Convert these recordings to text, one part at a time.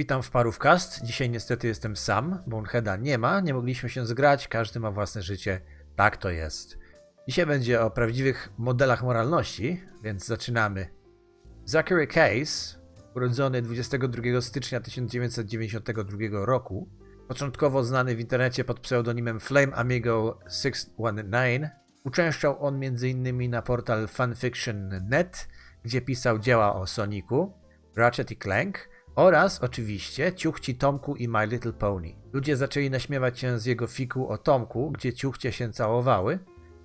Witam w Parówcast. Dzisiaj niestety jestem sam, Boneheada nie ma, nie mogliśmy się zgrać, każdy ma własne życie. Tak to jest. Dzisiaj będzie o prawdziwych modelach moralności, więc zaczynamy. Zachary Case, urodzony 22 stycznia 1992 roku, początkowo znany w internecie pod pseudonimem Flame Amigo 619, uczęszczał on m.in. na portal fanfiction.net, gdzie pisał dzieła o Sonicu, Ratchet i Clank oraz oczywiście Ciuchci Tomku i My Little Pony. Ludzie zaczęli naśmiewać się z jego fiku o Tomku, gdzie ciuchcie się całowały,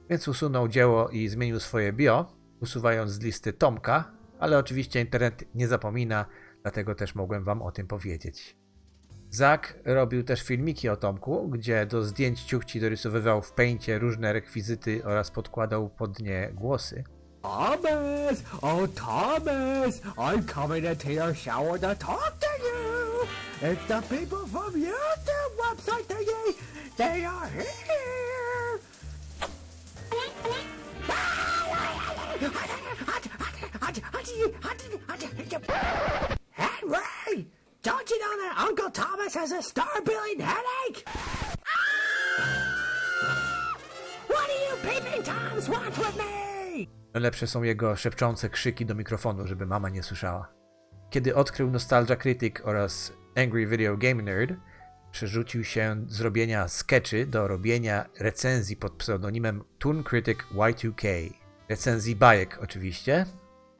więc usunął dzieło i zmienił swoje bio, usuwając z listy Tomka, ale oczywiście internet nie zapomina, dlatego też mogłem wam o tym powiedzieć. Zak robił też filmiki o Tomku, gdzie do zdjęć ciuchci dorysowywał w pęcie różne rekwizyty oraz podkładał pod nie głosy. Thomas! Oh, Thomas! I'm coming into your shower to talk to you! It's the people from YouTube website thingy! They are here! Henry! Don't you know that Uncle Thomas has a star-billing headache? Najlepsze są jego szepczące krzyki do mikrofonu, żeby mama nie słyszała. Kiedy odkrył Nostalgia Critic oraz Angry Video Game Nerd, przerzucił się z robienia sketchy do robienia recenzji pod pseudonimem Toon Critic Y2K. Recenzji bajek oczywiście.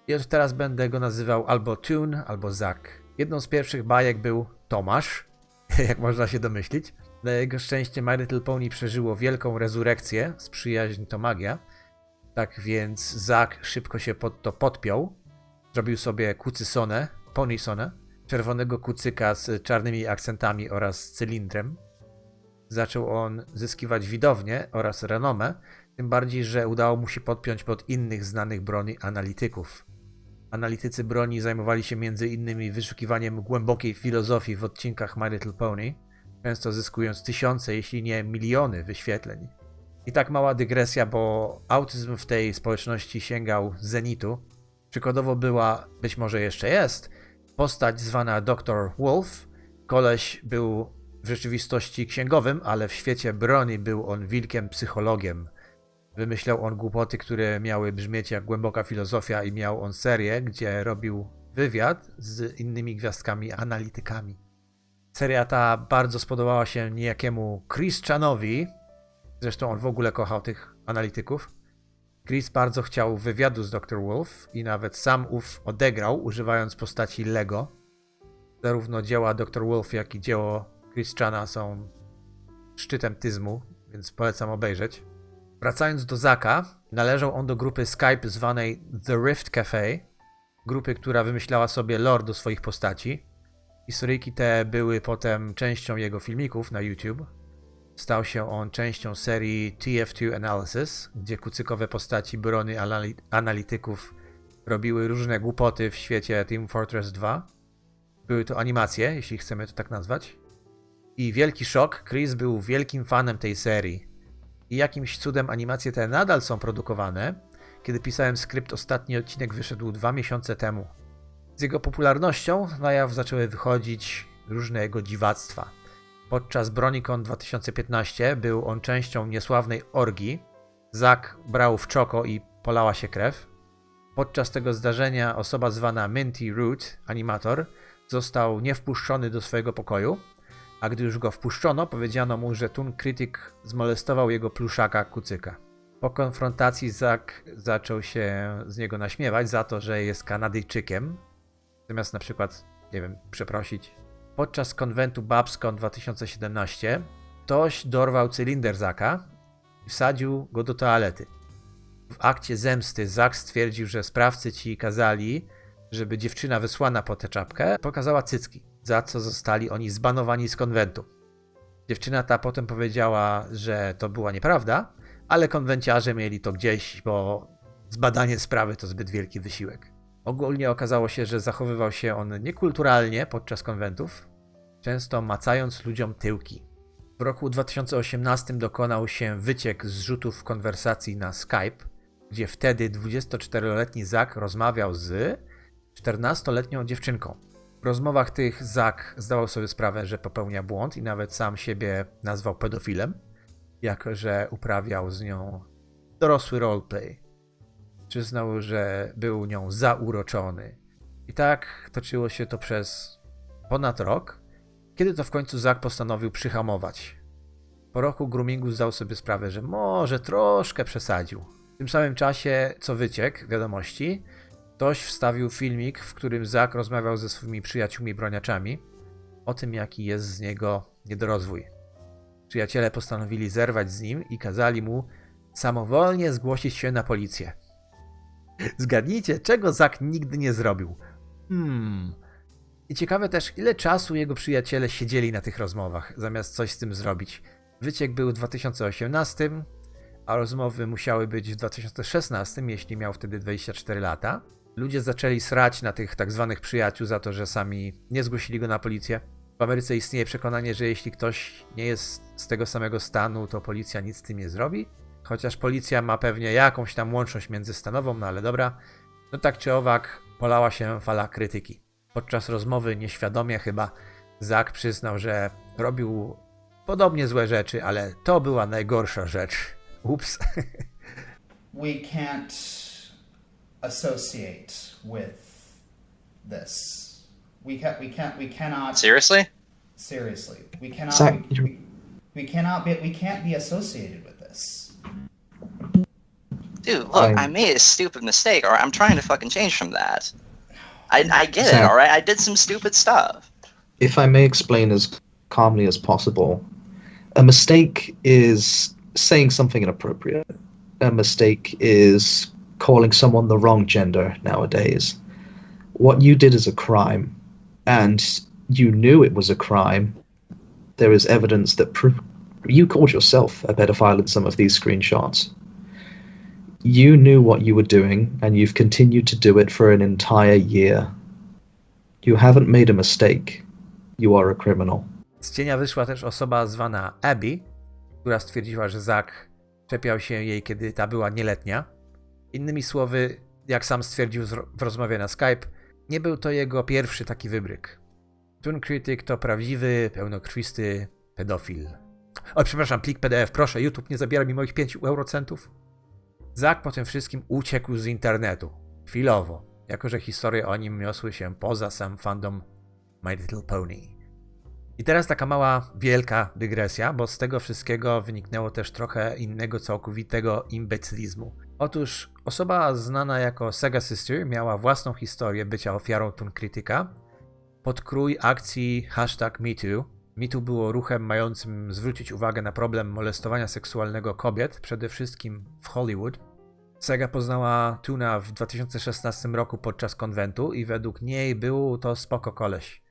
I od teraz będę go nazywał albo Toon, albo Zak. Jedną z pierwszych bajek był Tomasz, jak można się domyślić. Na jego szczęście My Little Pony przeżyło wielką rezurekcję z przyjaźń to magia. Tak więc Zak szybko się pod to podpiął. Zrobił sobie kucysonę, ponisonę, czerwonego kucyka z czarnymi akcentami oraz cylindrem. Zaczął on zyskiwać widownię oraz renomę, tym bardziej, że udało mu się podpiąć pod innych znanych broni analityków. Analitycy broni zajmowali się innymi wyszukiwaniem głębokiej filozofii w odcinkach My Little Pony, często zyskując tysiące, jeśli nie miliony wyświetleń. I tak mała dygresja, bo autyzm w tej społeczności sięgał zenitu. Przykładowo była, być może jeszcze jest, postać zwana Dr. Wolf. Koleś był w rzeczywistości księgowym, ale w świecie broni był on wilkiem psychologiem. Wymyślał on głupoty, które miały brzmieć jak głęboka filozofia i miał on serię, gdzie robił wywiad z innymi gwiazdkami analitykami. Seria ta bardzo spodobała się niejakiemu Christianowi, Zresztą on w ogóle kochał tych analityków. Chris bardzo chciał wywiadu z Dr. Wolf i nawet sam ów odegrał, używając postaci Lego. Zarówno dzieła Dr. Wolf, jak i dzieło Christiana są szczytem tyzmu, więc polecam obejrzeć. Wracając do Zaka, należał on do grupy Skype zwanej The Rift Cafe, grupy, która wymyślała sobie lore do swoich postaci. Historyjki te były potem częścią jego filmików na YouTube. Stał się on częścią serii TF2 Analysis, gdzie kucykowe postaci anali- analityków robiły różne głupoty w świecie Team Fortress 2. Były to animacje, jeśli chcemy to tak nazwać. I wielki szok, Chris był wielkim fanem tej serii. I jakimś cudem animacje te nadal są produkowane. Kiedy pisałem skrypt, ostatni odcinek wyszedł dwa miesiące temu. Z jego popularnością na jaw zaczęły wychodzić różne jego dziwactwa. Podczas BroniCon 2015 był on częścią niesławnej orgii. Zak brał w czoko i polała się krew. Podczas tego zdarzenia osoba zwana Minty Root, animator, został niewpuszczony do swojego pokoju, a gdy już go wpuszczono, powiedziano mu, że Toon Critic zmolestował jego pluszaka kucyka. Po konfrontacji Zak zaczął się z niego naśmiewać za to, że jest Kanadyjczykiem, zamiast na przykład, nie wiem, przeprosić podczas konwentu Babskon 2017 ktoś dorwał cylinder Zaka i wsadził go do toalety. W akcie zemsty Zak stwierdził, że sprawcy ci kazali, żeby dziewczyna wysłana po tę czapkę pokazała cycki, za co zostali oni zbanowani z konwentu. Dziewczyna ta potem powiedziała, że to była nieprawda, ale konwenciarze mieli to gdzieś, bo zbadanie sprawy to zbyt wielki wysiłek. Ogólnie okazało się, że zachowywał się on niekulturalnie podczas konwentów, często macając ludziom tyłki. W roku 2018 dokonał się wyciek z rzutów konwersacji na Skype, gdzie wtedy 24-letni Zak rozmawiał z 14-letnią dziewczynką. W rozmowach tych Zak zdawał sobie sprawę, że popełnia błąd i nawet sam siebie nazwał pedofilem, jako że uprawiał z nią dorosły roleplay. Przyznał, że był nią zauroczony. I tak toczyło się to przez ponad rok, kiedy to w końcu Zak postanowił przyhamować. Po roku groomingu zdał sobie sprawę, że może troszkę przesadził. W tym samym czasie, co wyciek wiadomości, ktoś wstawił filmik, w którym Zak rozmawiał ze swoimi przyjaciółmi broniaczami o tym, jaki jest z niego niedorozwój. Przyjaciele postanowili zerwać z nim i kazali mu samowolnie zgłosić się na policję. Zgadnijcie, czego Zak nigdy nie zrobił. Hmm. I ciekawe też, ile czasu jego przyjaciele siedzieli na tych rozmowach, zamiast coś z tym zrobić. Wyciek był w 2018, a rozmowy musiały być w 2016, jeśli miał wtedy 24 lata. Ludzie zaczęli srać na tych tak zwanych przyjaciół za to, że sami nie zgłosili go na policję. W Ameryce istnieje przekonanie, że jeśli ktoś nie jest z tego samego stanu, to policja nic z tym nie zrobi. Chociaż policja ma pewnie jakąś tam łączność międzystanową, no ale dobra. No tak czy owak, polała się fala krytyki. Podczas rozmowy nieświadomie chyba Zak przyznał, że robił podobnie złe rzeczy, ale to była najgorsza rzecz. Ups. we can't associate with this. We can we can't we cannot Seriously? seriously. We cannot we, we, we cannot be we can't be associated with this. Dude, look, I'm- I made a stupid mistake, or I'm trying to fucking change from that. I, I get it, alright? I did some stupid stuff. If I may explain as calmly as possible, a mistake is saying something inappropriate. A mistake is calling someone the wrong gender nowadays. What you did is a crime, and you knew it was a crime. There is evidence that pro- you called yourself a pedophile in some of these screenshots. You knew what you were doing, and you've continued to do it for an entire year. You haven't made a mistake. You are a criminal. Z cienia wyszła też osoba zwana Abby, która stwierdziła, że Zak czepiał się jej, kiedy ta była nieletnia. Innymi słowy, jak sam stwierdził w rozmowie na Skype, nie był to jego pierwszy taki wybryk. Toon Critic to prawdziwy, pełnokrwisty pedofil. O, przepraszam, plik PDF, proszę, YouTube nie zabiera mi moich 5 eurocentów. Zak po tym wszystkim uciekł z internetu. Chwilowo, jako że historie o nim niosły się poza sam fandom My Little Pony. I teraz taka mała, wielka dygresja, bo z tego wszystkiego wyniknęło też trochę innego, całkowitego imbecylizmu. Otóż osoba znana jako Sega Sister miała własną historię bycia ofiarą Toon Critica. Podkrój akcji hashtag MeToo. MeToo było ruchem mającym zwrócić uwagę na problem molestowania seksualnego kobiet, przede wszystkim w Hollywood. Sega poznała Tuna w 2016 roku podczas konwentu i według niej był to spoko koleś.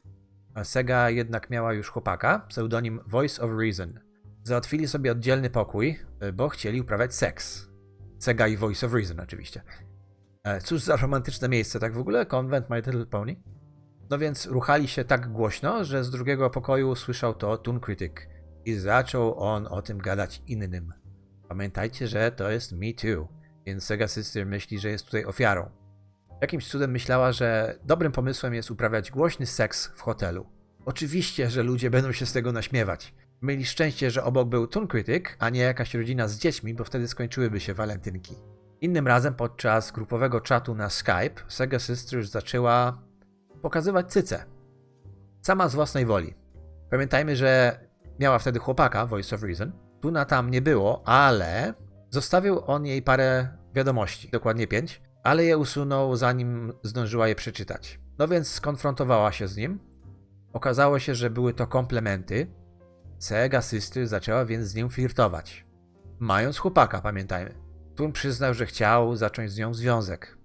Sega jednak miała już chłopaka, pseudonim Voice of Reason. Załatwili sobie oddzielny pokój, y, bo chcieli uprawiać seks. Sega i Voice of Reason oczywiście. E, Cóż za romantyczne miejsce, tak w ogóle? Konwent My Little Pony? No więc ruchali się tak głośno, że z drugiego pokoju słyszał to Toon Critic i zaczął on o tym gadać innym. Pamiętajcie, że to jest Me Too, więc Sega Sister myśli, że jest tutaj ofiarą. Jakimś cudem myślała, że dobrym pomysłem jest uprawiać głośny seks w hotelu. Oczywiście, że ludzie będą się z tego naśmiewać. Mieli szczęście, że obok był Toon Critic, a nie jakaś rodzina z dziećmi, bo wtedy skończyłyby się walentynki. Innym razem podczas grupowego czatu na Skype Sega Sisters zaczęła pokazywać cyce. Sama z własnej woli. Pamiętajmy, że miała wtedy chłopaka, Voice of Reason. Tuna tam nie było, ale zostawił on jej parę wiadomości, dokładnie pięć, ale je usunął zanim zdążyła je przeczytać. No więc skonfrontowała się z nim. Okazało się, że były to komplementy. Sega Sister zaczęła więc z nim flirtować. Mając chłopaka, pamiętajmy. Tun przyznał, że chciał zacząć z nią związek.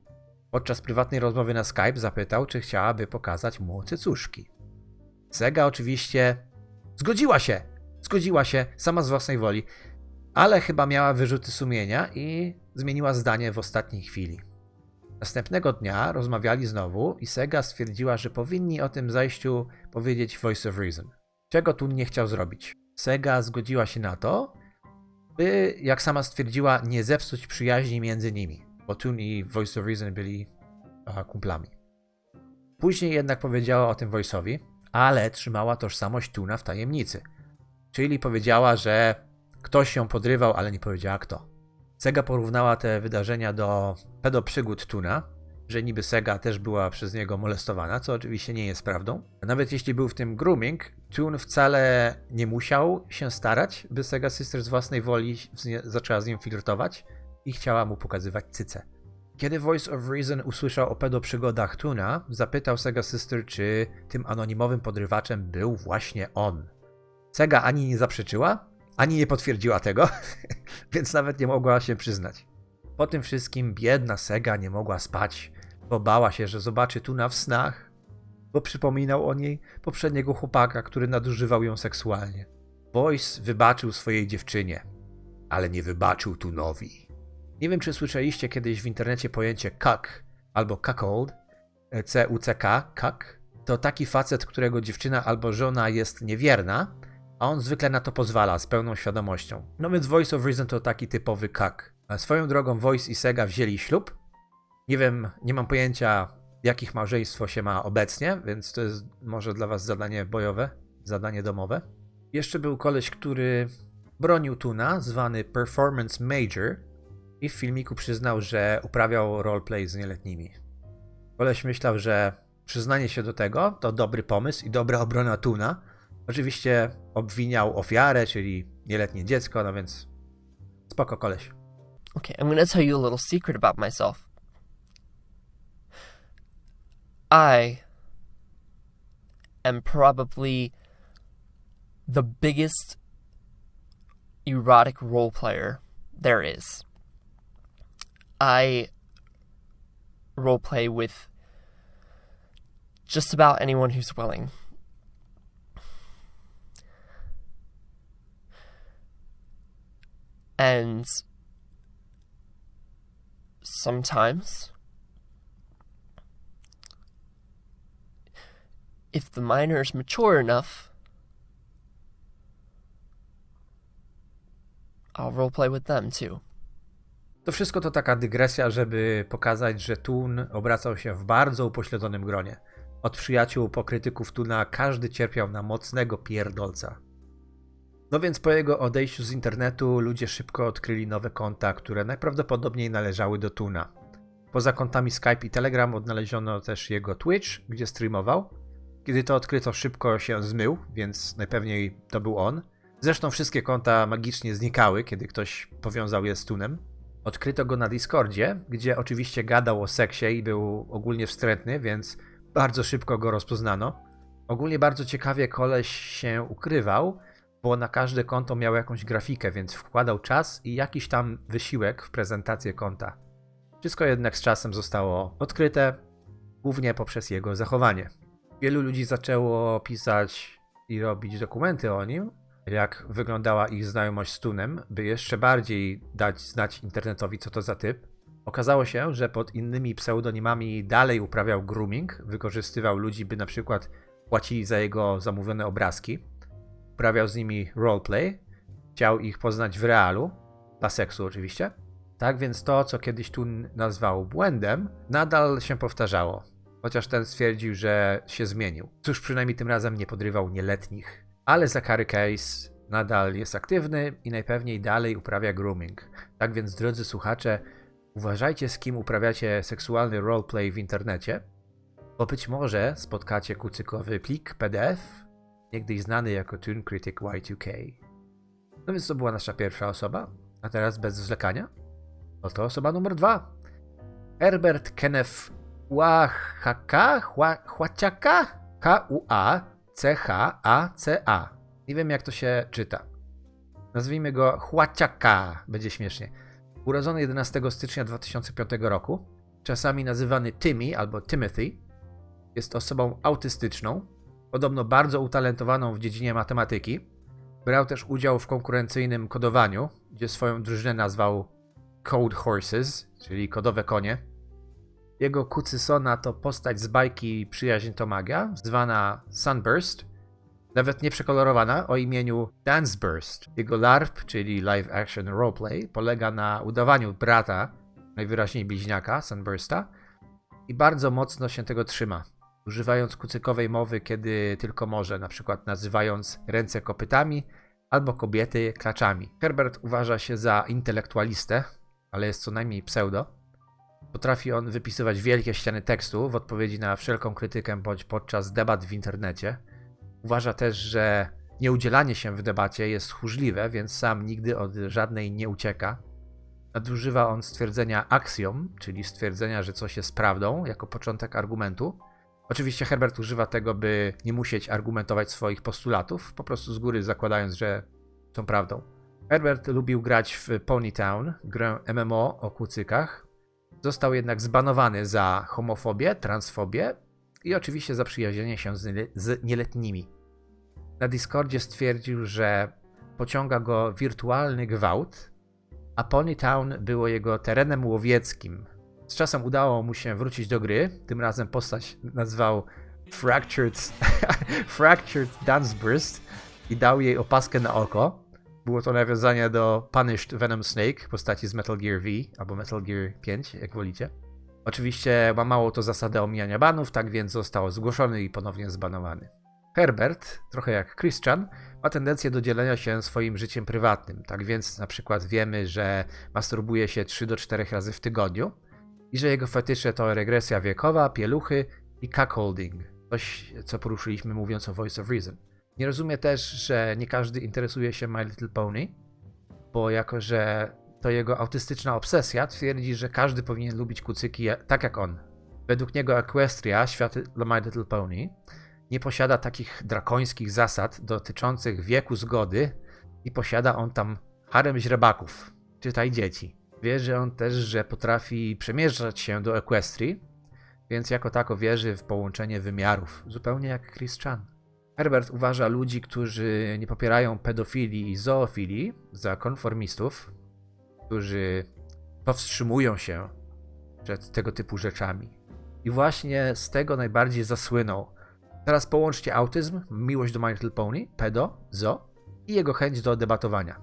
Podczas prywatnej rozmowy na Skype zapytał, czy chciałaby pokazać mu cycuszki. Sega oczywiście zgodziła się. Zgodziła się sama z własnej woli, ale chyba miała wyrzuty sumienia i zmieniła zdanie w ostatniej chwili. Następnego dnia rozmawiali znowu i Sega stwierdziła, że powinni o tym zajściu powiedzieć Voice of Reason. Czego Tun nie chciał zrobić. Sega zgodziła się na to, by, jak sama stwierdziła, nie zepsuć przyjaźni między nimi, Tun i Voice of Reason byli a, kumplami. Później jednak powiedziała o tym Voice'owi, ale trzymała tożsamość Tuna w tajemnicy. Czyli powiedziała, że ktoś ją podrywał, ale nie powiedziała kto. Sega porównała te wydarzenia do pedoprzygód Tuna, że niby Sega też była przez niego molestowana, co oczywiście nie jest prawdą. Nawet jeśli był w tym grooming, Toon wcale nie musiał się starać, by Sega Sister z własnej woli zaczęła z nim flirtować i chciała mu pokazywać cyce. Kiedy Voice of Reason usłyszał o pedoprzygodach Tuna, zapytał Sega Sister, czy tym anonimowym podrywaczem był właśnie on. Sega ani nie zaprzeczyła, ani nie potwierdziła tego, więc nawet nie mogła się przyznać. Po tym wszystkim biedna Sega nie mogła spać, bo bała się, że zobaczy Tuna w snach, bo przypominał o niej poprzedniego chłopaka, który nadużywał ją seksualnie. Voice wybaczył swojej dziewczynie, ale nie wybaczył Tunowi. Nie wiem, czy słyszeliście kiedyś w internecie pojęcie cuck albo cuckold, e, C-U-C-K, cuck. To taki facet, którego dziewczyna albo żona jest niewierna, a on zwykle na to pozwala z pełną świadomością. No więc Voice of Reason to taki typowy. A Swoją drogą Voice i Sega wzięli ślub. Nie wiem, nie mam pojęcia, jakich małżeństwo się ma obecnie, więc to jest może dla was zadanie bojowe, zadanie domowe. Jeszcze był koleś, który bronił Tuna, zwany Performance Major i w filmiku przyznał, że uprawiał roleplay z nieletnimi. Koleś myślał, że przyznanie się do tego to dobry pomysł i dobra obrona Tuna. Oczywiście obwiniał ofiarę, czyli nieletnie dziecko, no więc spoko koleś. Okay, I'm gonna tell you a little secret about myself. I am probably the biggest erotic role player there is. I roleplay with just about anyone who's willing. And sometimes if the minor is mature enough I'll roleplay with them too. To wszystko to taka dygresja, żeby pokazać, że Tun obracał się w bardzo upośledzonym gronie. Od przyjaciół po krytyków Tuna każdy cierpiał na mocnego pierdolca. No więc po jego odejściu z internetu ludzie szybko odkryli nowe konta, które najprawdopodobniej należały do Tuna. Poza kontami Skype i Telegram odnaleziono też jego Twitch, gdzie streamował. Kiedy to odkryto, szybko się zmył, więc najpewniej to był on. Zresztą wszystkie konta magicznie znikały, kiedy ktoś powiązał je z Tunem. Odkryto go na Discordzie, gdzie oczywiście gadał o seksie i był ogólnie wstrętny, więc bardzo szybko go rozpoznano. Ogólnie bardzo ciekawie koleś się ukrywał, bo na każde konto miał jakąś grafikę, więc wkładał czas i jakiś tam wysiłek w prezentację konta. Wszystko jednak z czasem zostało odkryte, głównie poprzez jego zachowanie. Wielu ludzi zaczęło pisać i robić dokumenty o nim, jak wyglądała ich znajomość z Tunem, by jeszcze bardziej dać znać internetowi, co to za typ. Okazało się, że pod innymi pseudonimami dalej uprawiał grooming, wykorzystywał ludzi, by na przykład płacili za jego zamówione obrazki, uprawiał z nimi roleplay, chciał ich poznać w realu, dla seksu oczywiście. Tak więc to, co kiedyś Tun nazwał błędem, nadal się powtarzało. Chociaż ten stwierdził, że się zmienił. Cóż, przynajmniej tym razem nie podrywał nieletnich. Ale Zachary Case nadal jest aktywny i najpewniej dalej uprawia grooming. Tak więc, drodzy słuchacze, uważajcie z kim uprawiacie seksualny roleplay w internecie, bo być może spotkacie kucykowy plik PDF, niegdyś znany jako Toon Critic Y2K. No więc to była nasza pierwsza osoba, a teraz bez zwlekania, oto osoba numer dwa. Herbert Kenneth Łachaka? Chłaciaka? K-U-A-C-H-A-C-A. Nie wiem jak to się czyta. Nazwijmy go Chłaciaka, będzie śmiesznie. Urodzony 11 stycznia 2005 roku, czasami nazywany Timmy albo Timothy, jest osobą autystyczną, podobno bardzo utalentowaną w dziedzinie matematyki. Brał też udział w konkurencyjnym kodowaniu, gdzie swoją drużynę nazwał Code Horses, czyli kodowe konie. Jego Kucysona to postać z bajki Przyjaźń to magia, zwana Sunburst, nawet nie przekolorowana, o imieniu Danceburst. Jego LARP, czyli Live Action Roleplay, polega na udawaniu brata, najwyraźniej bliźniaka, Sunbursta, i bardzo mocno się tego trzyma. używając kucykowej mowy, kiedy tylko może, na przykład nazywając ręce kopytami albo kobiety klaczami. Herbert uważa się za intelektualistę, ale jest co najmniej pseudo. Potrafi on wypisywać wielkie ściany tekstu w odpowiedzi na wszelką krytykę bądź podczas debat w internecie. Uważa też, że nieudzielanie się w debacie jest tchórzliwe, więc sam nigdy od żadnej nie ucieka. Nadużywa on stwierdzenia axiom, czyli stwierdzenia, że coś jest prawdą, jako początek argumentu. Oczywiście Herbert używa tego, by nie musieć argumentować swoich postulatów, po prostu z góry zakładając, że są prawdą. Herbert lubił grać w Ponytown, grę MMO o kucykach. Został jednak zbanowany za homofobię, transfobię i oczywiście za przyjaźnienie się z, nie- z nieletnimi. Na Discordzie stwierdził, że pociąga go wirtualny gwałt, a Ponytown było jego terenem łowieckim. Z czasem udało mu się wrócić do gry. Tym razem postać nazwał Fractured, Fractured Dance i dał jej opaskę na oko. Było to nawiązanie do Punished Venom Snake, postaci z Metal Gear V albo Metal Gear 5, jak wolicie. Oczywiście łamało to zasadę omijania banów, tak więc został zgłoszony i ponownie zbanowany. Herbert, trochę jak Christian, ma tendencję do dzielenia się swoim życiem prywatnym. Tak więc na przykład wiemy, że masturbuje się 3 do 4 razy w tygodniu i że jego fetysze to regresja wiekowa, pieluchy i cuckolding. Coś, co poruszyliśmy mówiąc o Voice of Reason. Nie rozumie też, że nie każdy interesuje się My Little Pony, bo jako, że to jego autystyczna obsesja, twierdzi, że każdy powinien lubić kucyki tak jak on. Według niego Equestria, świat My Little Pony, nie posiada takich drakońskich zasad dotyczących wieku zgody i posiada on tam harem źrebaków, czytaj dzieci. Wierzy on też, że potrafi przemieszczać się do Equestrii, więc jako tako wierzy w połączenie wymiarów, zupełnie jak Chris Chan. Herbert uważa ludzi, którzy nie popierają pedofilii i zoofilii za konformistów, którzy powstrzymują się przed tego typu rzeczami. I właśnie z tego najbardziej zasłynął. Teraz połączcie autyzm, miłość do My Little Pony, pedo, zo i jego chęć do debatowania.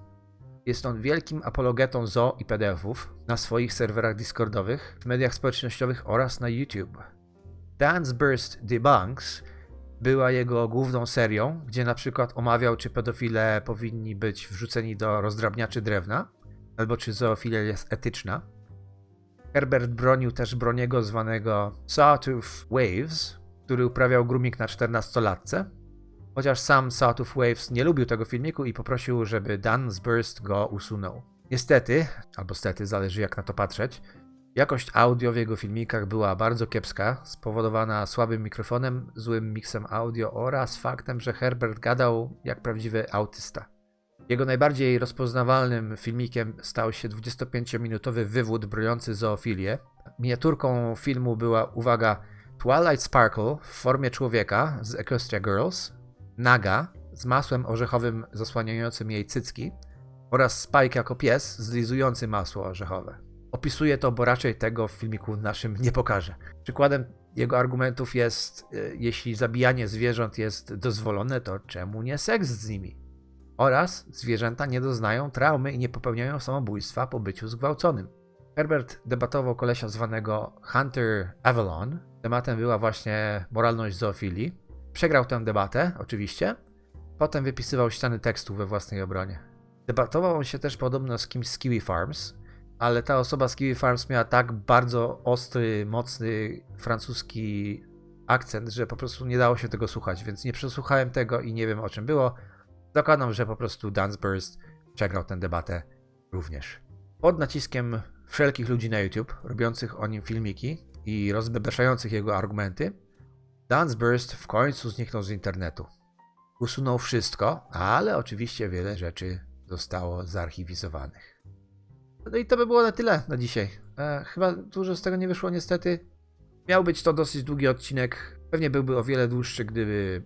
Jest on wielkim apologetą zo i PDF-ów na swoich serwerach Discordowych, w mediach społecznościowych oraz na YouTube. Dance Burst Debunks była jego główną serią, gdzie na przykład omawiał, czy pedofile powinni być wrzuceni do rozdrabniaczy drewna, albo czy zoofilia jest etyczna. Herbert bronił też broniego zwanego Sawtooth Waves, który uprawiał grooming na 14-latce. Chociaż sam Sawtooth Waves nie lubił tego filmiku i poprosił, żeby Dan Burst go usunął. Niestety, albo stety, zależy jak na to patrzeć, jakość audio w jego filmikach była bardzo kiepska, spowodowana słabym mikrofonem, złym miksem audio oraz faktem, że Herbert gadał jak prawdziwy autysta. Jego najbardziej rozpoznawalnym filmikiem stał się 25-minutowy wywód broniący zoofilię. Miniaturką filmu była, uwaga, Twilight Sparkle w formie człowieka z Equestria Girls, naga z masłem orzechowym zasłaniającym jej cycki oraz Spike jako pies zlizujący masło orzechowe. Opisuję to, bo raczej tego w filmiku naszym nie pokażę. Przykładem jego argumentów jest, y, jeśli zabijanie zwierząt jest dozwolone, to czemu nie seks z nimi? Oraz zwierzęta nie doznają traumy i nie popełniają samobójstwa po byciu zgwałconym. Herbert debatował kolesia zwanego Hunter Avalon. Tematem była właśnie moralność zoofilii. Przegrał tę debatę, oczywiście. Potem wypisywał ściany tekstu we własnej obronie. Debatował on się też podobno z kimś z Kiwi Farms, ale ta osoba z Kiwi Farms miała tak bardzo ostry, mocny francuski akcent, że po prostu nie dało się tego słuchać, więc nie przesłuchałem tego i nie wiem o czym było. Zakładam, że po prostu Dance Burst przegrał tę debatę również. Pod naciskiem wszelkich ludzi na YouTube, robiących o nim filmiki i rozbebeszających jego argumenty, Dance Burst w końcu zniknął z internetu. Usunął wszystko, ale oczywiście wiele rzeczy zostało zarchiwizowanych. No i to by było na tyle na dzisiaj. E, chyba dużo z tego nie wyszło niestety. Miał być to dosyć długi odcinek. Pewnie byłby o wiele dłuższy, gdyby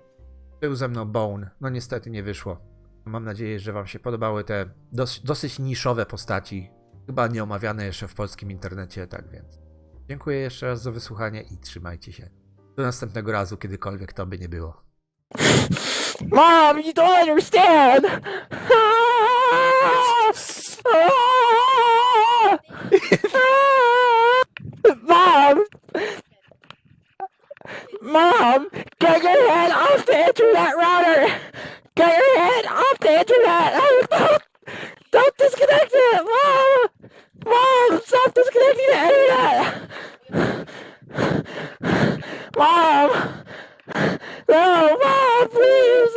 był ze mną Bone. No niestety nie wyszło. Mam nadzieję, że Wam się podobały te dos dosyć niszowe postaci. Chyba nie omawiane jeszcze w polskim internecie, tak więc. Dziękuję jeszcze raz za wysłuchanie i trzymajcie się. Do następnego razu, kiedykolwiek to by nie było. Mom, you don't understand! Mom! Mom! Get your head off the internet router! Get your head off the internet! Don't, don't disconnect it! Mom! Mom! Stop disconnecting the internet! Mom! No, Mom, please!